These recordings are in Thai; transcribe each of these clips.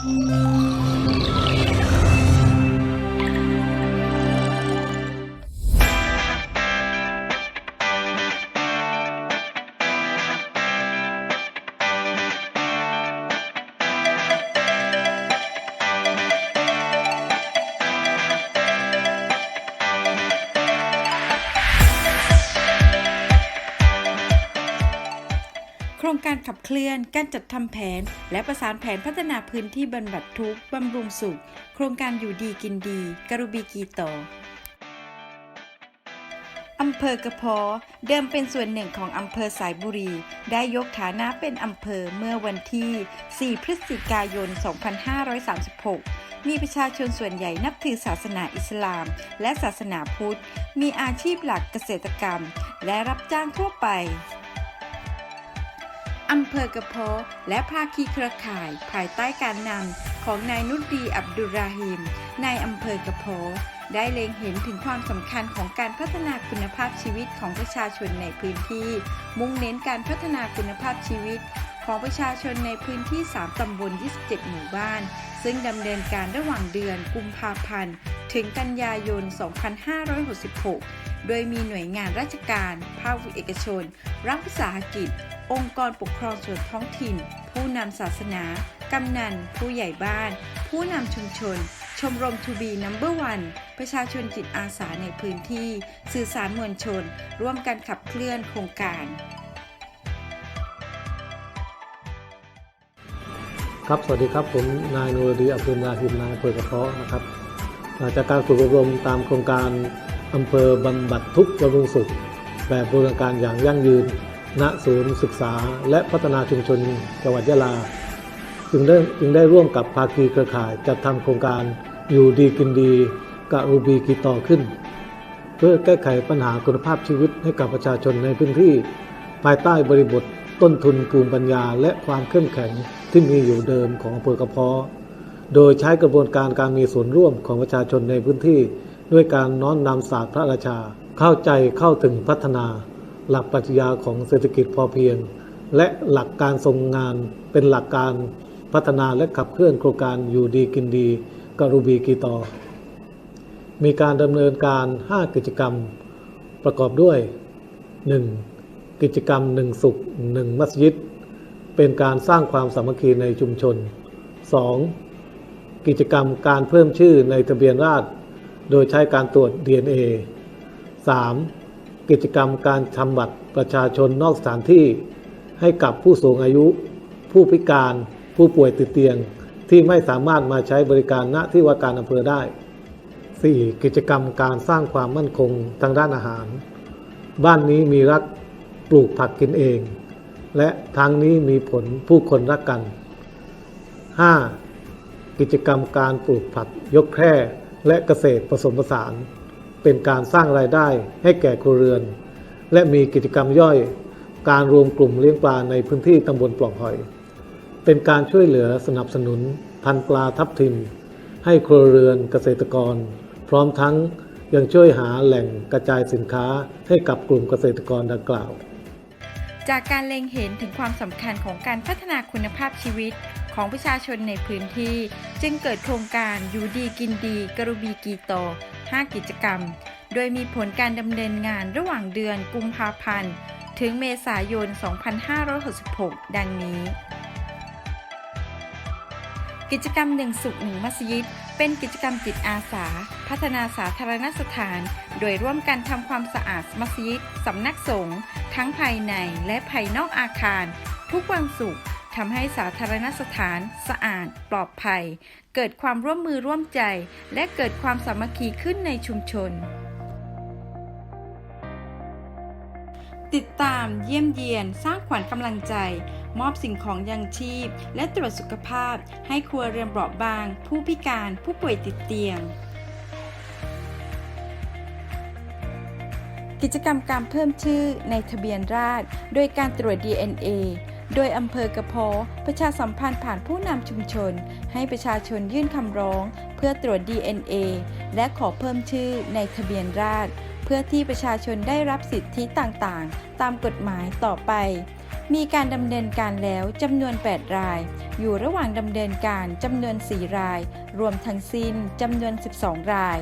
โการขับเคลื่อน การจัดทำแผน และประสานแผนพัฒนาพื้นที่บรรบัดทุกข์บำรุงสุข โครงการอยู่ดีกินดี กรุบีกีโตอำเภอกระพาะเดิมเป็นส่วนหนึ่งของอำเภอสายบุรี ได้ยกฐานะเป็นอำเภอเมื่อวันที่ 4 พฤศจิกายน 2536 มีประชาชนส่วนใหญ่นับถือศาสนาอิสลาม และศาสนาพุทธ มีอาชีพหลักเกษตรกรรม และรับจ้างทั่วไป อำเภอกระเพและภาคีเครือข่าย ภายใต้การนำของนายนุดีอับดุลราฮิมนายอำเภอกระเพได้เล็งเห็นถึงความสำคัญของการพัฒนาคุณภาพชีวิตของประชาชนในพื้นที่ มุ่งเน้นการพัฒนาคุณภาพชีวิต ของประชาชนในพื้นที่ 3 ตำบล 27 หมู่บ้าน ซึ่งดำเนินการระหว่างเดือนกุมภาพันธ์ ถึงกันยายน 2566 โดยมีหน่วยงานราชการ ภาคเอกชน รัฐวิสาหกิจ องค์กรปกครองส่วนท้องถิ่น ผู้นำศาสนา กำนัน ผู้ใหญ่บ้าน ผู้นำชุมชน ชมรมทูบีนัมเบอร์วันประชาชนจิตอาสาในพื้นที่ สื่อสารมวลชน ร่วมกันขับเคลื่อนโครงการครับ สวัสดีครับ ผมนายนรดีอับดุลราฮิมนายอำเภอกระเพาะนะครับ จากการฝึกอบรมตามโครงการอำเภอบำบัดทุกข์บำรุงสุข แบบบูรณาการอย่างยั่งยืน ณศูนย์ศึกษาและพัฒนาชุมชนจังหวัดยะลา จึงได้จึงได้ร่วมกับภาคีเครือข่ายจัดทำโครงการอยู่ดีกินดีกะรูบีกีต่อขึ้น เพื่อแก้ไขปัญหาคุณภาพชีวิตให้กับประชาชนในพื้นที่ ภายใต้บริบทต้นทุนภูมิปัญญา และความเข้มแข็งที่มีอยู่เดิมของอำเภอกระเพาะโดยใช้กระบวนการการมีส่วนร่วมของประชาชนในพื้นที่ ด้วยการน้อมนำศาสตร์พระราชา เข้าใจเข้าถึงพัฒนา หลักปรัชญาของเศรษฐกิจพอเพียง และหลักการทรงงานเป็นหลักการพัฒนาและขับเคลื่อนโครงการอยู่ดีกินดีกรูบีกีตอ มีการดำเนินการ 5 กิจกรรม ประกอบด้วย 1. กิจกรรม 1 สุข 1 มัสยิด เป็นการสร้างความสามัคคีในชุมชน 2. กิจกรรมการเพิ่มชื่อในทะเบียนราษฎรโดยใช้การตรวจ DNA 3. กิจกรรมการทำบัตรประชาชนนอกสถานที่ ให้กับผู้สูงอายุ ผู้พิการผู้ป่วยติดเตียงที่ไม่สามารถมาใช้บริการณที่ว่าการอำเภอได้ 4. กิจกรรมการสร้างความมั่นคงทางด้านอาหาร บ้านนี้มีรักปลูกผักกินเอง และทางนี้มีผลผู้คนรักกัน 5. กิจกรรมการปลูกผักยกแคร่และเกษตรผสมผสาน เป็นการสร้างรายได้ให้แก่ครัวเรือน และมีกิจกรรมย่อย การรวมกลุ่มเลี้ยงปลาในพื้นที่ตำบลปล่องหอย เป็นการช่วยเหลือสนับสนุน พันปลาทับทิม ให้ครัวเรือนเกษตรกร พร้อมทั้งยังช่วยหาแหล่งกระจายสินค้าให้กับกลุ่มเกษตรกรดังกล่าว จากการเล็งเห็นถึงความสำคัญของการพัฒนาคุณภาพชีวิตของประชาชนในพื้นที่ จึงเกิดโครงการอยู่ดีกินดี กรุบีกีโต 5 กิจกรรม โดยมีผลการดำเนินงานระหว่างเดือนกุมภาพันธ์ ถึงเมษายน 2566 ดังนี้ กิจกรรมหนึ่งสุขหนึ่งมัสยิด เป็นกิจกรรมจิตอาสา พัฒนาสาธารณสถาน โดยร่วมกันทำความสะอาดมัสยิดสำนักสงฆ์ทั้งภายในและภายนอกอาคาร ทุกวันศุกร์ ทำให้สาธารณสถาน สะอาด ปลอดภัย เกิดความร่วมมือร่วมใจ และเกิดความสามัคคีขึ้นในชุมชน ติดตามเยี่ยมเยียน สร้างขวัญกำลังใจ มอบสิ่งของยังชีพ และตรวจสุขภาพ ให้ครัวเรือนเปราะบาง ผู้พิการผู้ป่วยติดเตียงกิจกรรมการเพิ่มชื่อในทะเบียนราษฎรโดยการตรวจ DNA โดยอำเภอกระเพประชาสัมพันธ์ผ่านผู้นำชุมชน ให้ประชาชนยื่นคำร้อง เพื่อตรวจ DNA และขอเพิ่มชื่อในทะเบียนราษฎรเพื่อที่ประชาชนได้รับสิทธิต่างๆ ตามกฎหมายต่อไป มีการดำเนินการแล้วจำนวน 8 ราย อยู่ระหว่างดำเนินการจำนวน 4 ราย รวมทั้งสิ้นจำนวน 12 ราย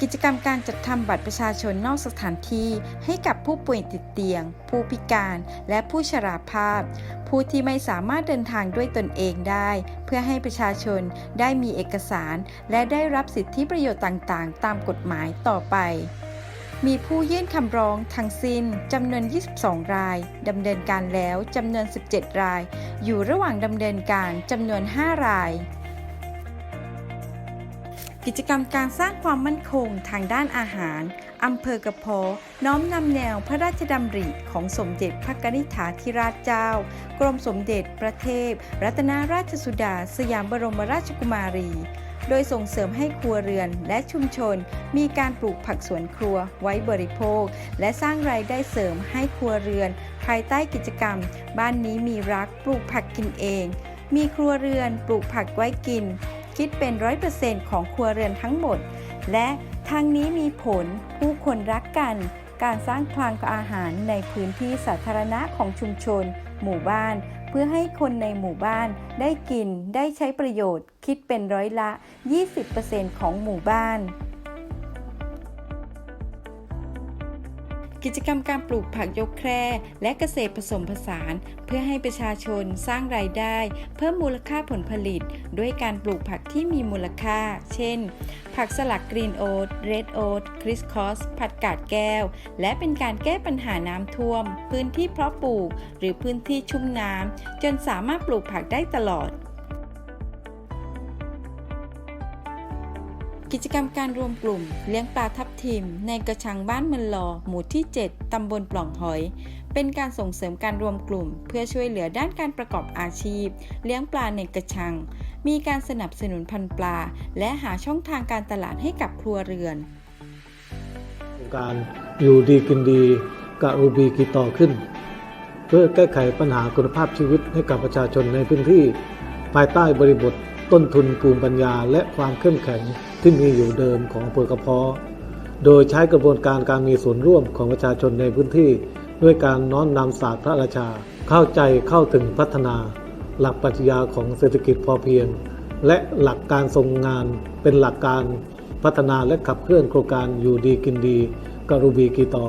กิจกรรมการจัดทำบัตรประชาชนนอกสถานที่ให้กับผู้ป่วยติดเตียง ผู้พิการ และผู้ชราภาพ ผู้ที่ไม่สามารถเดินทางด้วยตนเองได้ เพื่อให้ประชาชนได้มีเอกสาร และได้รับสิทธิประโยชน์ต่างๆ ตามกฎหมายต่อไป มีผู้ยื่นคำร้องทั้งสิ้นจำนวน 22 รายดำเนินการแล้วจำนวน 17 ราย อยู่ระหว่างดำเนินการจำนวน 5 ราย กิจกรรมการสร้างความมั่นคงทางด้านอาหาร อำเภอกระโพน้อมนำแนวพระราชดำริของสมเด็จพระกนิษฐาธิราชเจ้า กรมสมเด็จพระเทพ รัตนราชสุดา สยามบรมราชกุมารี โดยส่งเสริมให้ครัวเรือนและชุมชน มีการปลูกผักสวนครัวไว้บริโภค และสร้างรายได้เสริมให้ครัวเรือน ภายใต้กิจกรรม บ้านนี้มีรักปลูกผักกินเอง มีครัวเรือนปลูกผักไว้กิน คิดเป็นร้อยเปอร์เซ็นต์ของครัวเรือนทั้งหมด และทางนี้มีผลผู้คนรักกัน การสร้างคลังอาหารในพื้นที่สาธารณะของชุมชน หมู่บ้าน เพื่อให้คนในหมู่บ้านได้กินได้ใช้ประโยชน์ คิดเป็นร้อยละ 20%ของหมู่บ้าน กิจกรรมการปลูกผักยกแคร่และเกษตรผสมผสาน เพื่อให้ประชาชนสร้างรายได้ เพิ่มมูลค่าผลผลิต ด้วยการปลูกผักที่มีมูลค่า เช่น ผักสลักกรีนโอ๊ตเรดโอ๊ตคริสคอสผัดกาดแก้ว และเป็นการแก้ปัญหาน้ำท่วม พื้นที่เพาะปลูก หรือพื้นที่ชุ่มน้ำจนสามารถปลูกผักได้ตลอด กิจกรรมการรวมกลุ่ม เลี้ยงปลาทับทิม ในกระชังบ้านเมืองลอ หมู่ที่ 7 ตำบลปล่องหอย เป็นการส่งเสริมการรวมกลุ่ม เพื่อช่วยเหลือด้านการประกอบอาชีพ เลี้ยงปลาในกระชัง มีการสนับสนุนพันธุ์ปลา และหาช่องทางการตลาดให้กับครัวเรือน การอยู่ดีกินดีกะรูบีกีต่อขึ้น เพื่อแก้ไขปัญหาคุณภาพชีวิตให้กับประชาชนในพื้นที่ ภายใต้บริบท ต้นทุนภูมิปัญญาและความเข้มแข็งที่มีอยู่เดิมของอำเภอกระเพาะโดยใช้กระบวนการการมีส่วนร่วมของประชาชนในพื้นที่ ด้วยการน้อมนำศาสตร์พระราชา เข้าใจเข้าถึงพัฒนา หลักปรัชญาของเศรษฐกิจพอเพียง และหลักการทรงงานเป็นหลักการพัฒนาและขับเคลื่อนโครงการอยู่ดีกินดีกรูบีกีตอ